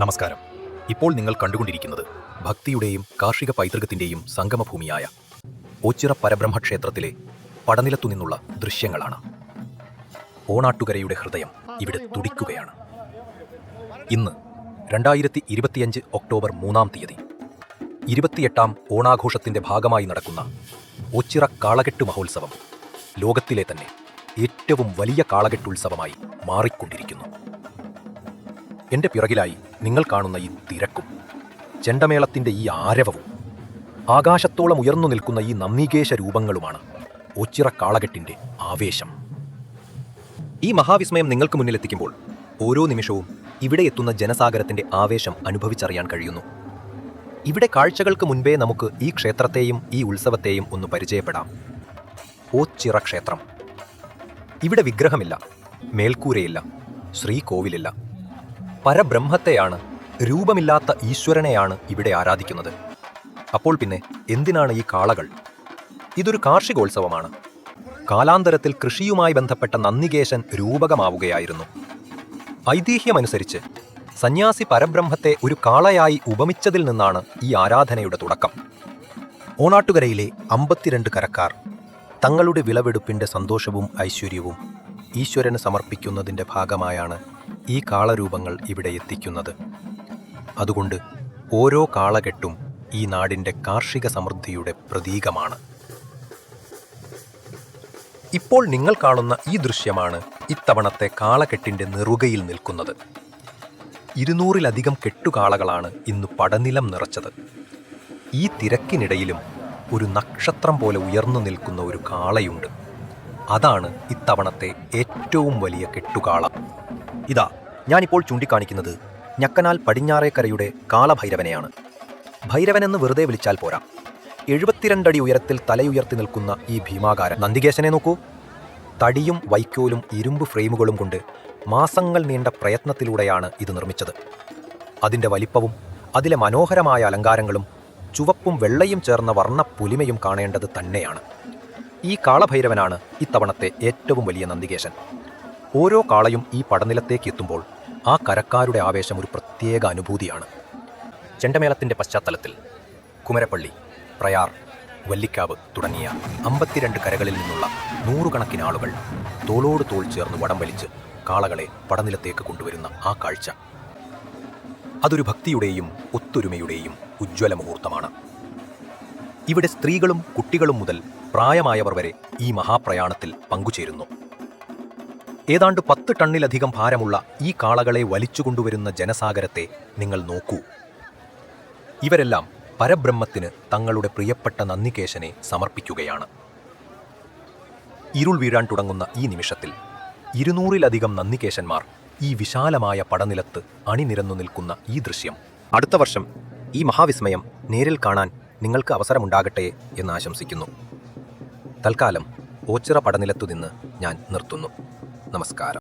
നമസ്കാരം. ഇപ്പോൾ നിങ്ങൾ കണ്ടുകൊണ്ടിരിക്കുന്നത് ഭക്തിയുടെയും കാർഷിക പൈതൃകത്തിന്റെയും സംഗമഭൂമിയായ ഓച്ചിറ പരബ്രഹ്മ ക്ഷേത്രത്തിലെ പടനിലത്തു നിന്നുള്ള ദൃശ്യങ്ങളാണ്. ഓണാട്ടുകരയുടെ ഹൃദയം ഇവിടെ തുടിക്കുകയാണ്. ഇന്ന് രണ്ടായിരത്തി ഇരുപത്തിയഞ്ച് ഒക്ടോബർ മൂന്നാം തീയതി ഇരുപത്തിയെട്ടാം ഓണാഘോഷത്തിന്റെ ഭാഗമായി നടക്കുന്ന ഓച്ചിറ കാളകെട്ട് മഹോത്സവം ലോകത്തിലെ തന്നെ ഏറ്റവും വലിയ കാളകെട്ടുത്സവമായി മാറിക്കൊണ്ടിരിക്കുന്നു. എന്റെ പിറകിലായി നിങ്ങൾ കാണുന്ന ഈ തിരക്കും ചെണ്ടമേളത്തിന്റെ ഈ ആരവവും ആകാശത്തോളം ഉയർന്നു നിൽക്കുന്ന ഈ നന്ദികേശ രൂപങ്ങളുമാണ് ഒച്ചിറ കാളകെട്ടിന്റെ ആവേശം. ഈ മഹാവിസ്മയം നിങ്ങൾക്ക് മുന്നിലെത്തിക്കുമ്പോൾ ഓരോ നിമിഷവും ഇവിടെ എത്തുന്ന ജനസാഗരത്തിന്റെ ആവേശം അനുഭവിച്ചറിയാൻ കഴിയുന്നു. ഇവിടെ കാഴ്ചകൾക്ക് മുൻപേ നമുക്ക് ഈ ക്ഷേത്രത്തെയും ഈ ഉത്സവത്തെയും ഒന്ന് പരിചയപ്പെടാം. ഓച്ചിറ ക്ഷേത്രം. ഇവിടെ വിഗ്രഹമില്ല മേൽക്കൂരയില്ല ശ്രീകോവിലില്ല. പരബ്രഹ്മത്തെയാണ് രൂപമില്ലാത്ത ഈശ്വരനെയാണ് ഇവിടെ ആരാധിക്കുന്നത്. അപ്പോൾ പിന്നെ എന്തിനാണ് ഈ കാളകൾ? ഇതൊരു കാർഷികോത്സവമാണ്. കാലാന്തരത്തിൽ കൃഷിയുമായി ബന്ധപ്പെട്ട നന്ദികേശൻ രൂപകമാവുകയായിരുന്നു. ഐതിഹ്യമനുസരിച്ച് സന്യാസി പരബ്രഹ്മത്തെ ഒരു കാളയായി ഉപമിച്ചതിൽ നിന്നാണ് ഈ ആരാധനയുടെ തുടക്കം. ഓണാട്ടുകരയിലെ അമ്പത്തിരണ്ട് കരക്കാർ തങ്ങളുടെ വിളവെടുപ്പിന്റെ സന്തോഷവും ഐശ്വര്യവും ഈശ്വരന് സമർപ്പിക്കുന്നതിന്റെ ഭാഗമായാണ് ഈ കാളരൂപങ്ങൾ ഇവിടെ എത്തിക്കുന്നത്. അതുകൊണ്ട് ഓരോ കാളകെട്ടും ഈ നാടിന്റെ കാർഷിക സമൃദ്ധിയുടെ പ്രതീകമാണ്. ഇപ്പോൾ നിങ്ങൾ കാണുന്ന ഈ ദൃശ്യമാണ് ഇത്തവണത്തെ കാളകെട്ടിന്റെ നെറുകയിൽ നിൽക്കുന്നത്. ഇരുന്നൂറിലധികം കെട്ടുകാളകളാണ് ഇന്ന് പടനിലം നിറച്ചത്. ഈ തിരക്കിനിടയിലും ഒരു നക്ഷത്രം പോലെ ഉയർന്നു നിൽക്കുന്ന ഒരു കാളയുണ്ട്. അതാണ് ഇത്തവണത്തെ ഏറ്റവും വലിയ കെട്ടുകാള. ഇതാ ഞാനിപ്പോൾ ചൂണ്ടിക്കാണിക്കുന്നത് ഞക്കനാൽ പടിഞ്ഞാറേക്കരയുടെ കാളഭൈരവനെയാണ് ഭൈരവനെന്ന് വെറുതെ വിളിച്ചാൽ പോരാ. എഴുപത്തിരണ്ടടി ഉയരത്തിൽ തലയുയർത്തി നിൽക്കുന്ന ഈ ഭീമാകാരൻ നന്ദികേശനെ നോക്കൂ. തടിയും വൈക്കോലും ഇരുമ്പ് ഫ്രെയിമുകളും കൊണ്ട് മാസങ്ങൾ നീണ്ട പ്രയത്നത്തിലൂടെയാണ് ഇത് നിർമ്മിച്ചത്. അതിന്റെ വലിപ്പവും അതിലെ മനോഹരമായ അലങ്കാരങ്ങളും ചുവപ്പും വെള്ളയും ചേർന്ന വർണ പുലിമയും കാണേണ്ടത് തന്നെയാണ്. ഈ കാളഭൈരവനാണ് ഇത്തവണത്തെ ഏറ്റവും വലിയ നന്ദികേശൻ. ഓരോ കാളയും ഈ പടനിലത്തേക്ക് എത്തുമ്പോൾ ആ കരക്കാരുടെ ആവേശം ഒരു പ്രത്യേക അനുഭൂതിയാണ്. ചെണ്ടമേളത്തിന്റെ പശ്ചാത്തലത്തിൽ കുമരപ്പള്ളി പ്രയാർ വല്ലിക്കാവ് തുടങ്ങിയ അമ്പത്തിരണ്ട് കരകളിൽ നിന്നുള്ള നൂറുകണക്കിന് ആളുകൾ തോളോട് തോൾ ചേർന്ന് വടം വലിച്ച് കാളകളെ പടനിലത്തേക്ക് കൊണ്ടുവരുന്ന ആ കാഴ്ച അതൊരു ഭക്തിയുടെയും ഒത്തൊരുമയുടെയും ഉജ്ജ്വല മുഹൂർത്തമാണ്. ഇവിടെ സ്ത്രീകളും കുട്ടികളും മുതൽ പ്രായമായവർ വരെ ഈ മഹാപ്രയാണത്തിൽ പങ്കുചേരുന്നു. ഏതാണ്ട് പത്ത് ടണ്ണിലധികം ഭാരമുള്ള ഈ കാളകളെ വലിച്ചുകൊണ്ടുവരുന്ന ജനസാഗരത്തെ നിങ്ങൾ നോക്കൂ. ഇവരെല്ലാം പരബ്രഹ്മത്തിന് തങ്ങളുടെ പ്രിയപ്പെട്ട നന്ദികേശനെ സമർപ്പിക്കുകയാണ്. ഇരുൾ വീഴാൻ തുടങ്ങുന്ന ഈ നിമിഷത്തിൽ ഇരുന്നൂറിലധികം നന്ദികേശന്മാർ ഈ വിശാലമായ പടനിലത്ത് അണിനിരന്നു നിൽക്കുന്ന ഈ ദൃശ്യം. അടുത്ത വർഷം ഈ മഹാവിസ്മയം നേരിൽ കാണാൻ നിങ്ങൾക്ക് അവസരമുണ്ടാകട്ടെ എന്ന് ആശംസിക്കുന്നു. തൽക്കാലം ഓച്ചിറ പടനിലത്തു നിന്ന് ഞാൻ നിർത്തുന്നു. നമസ്കാരം.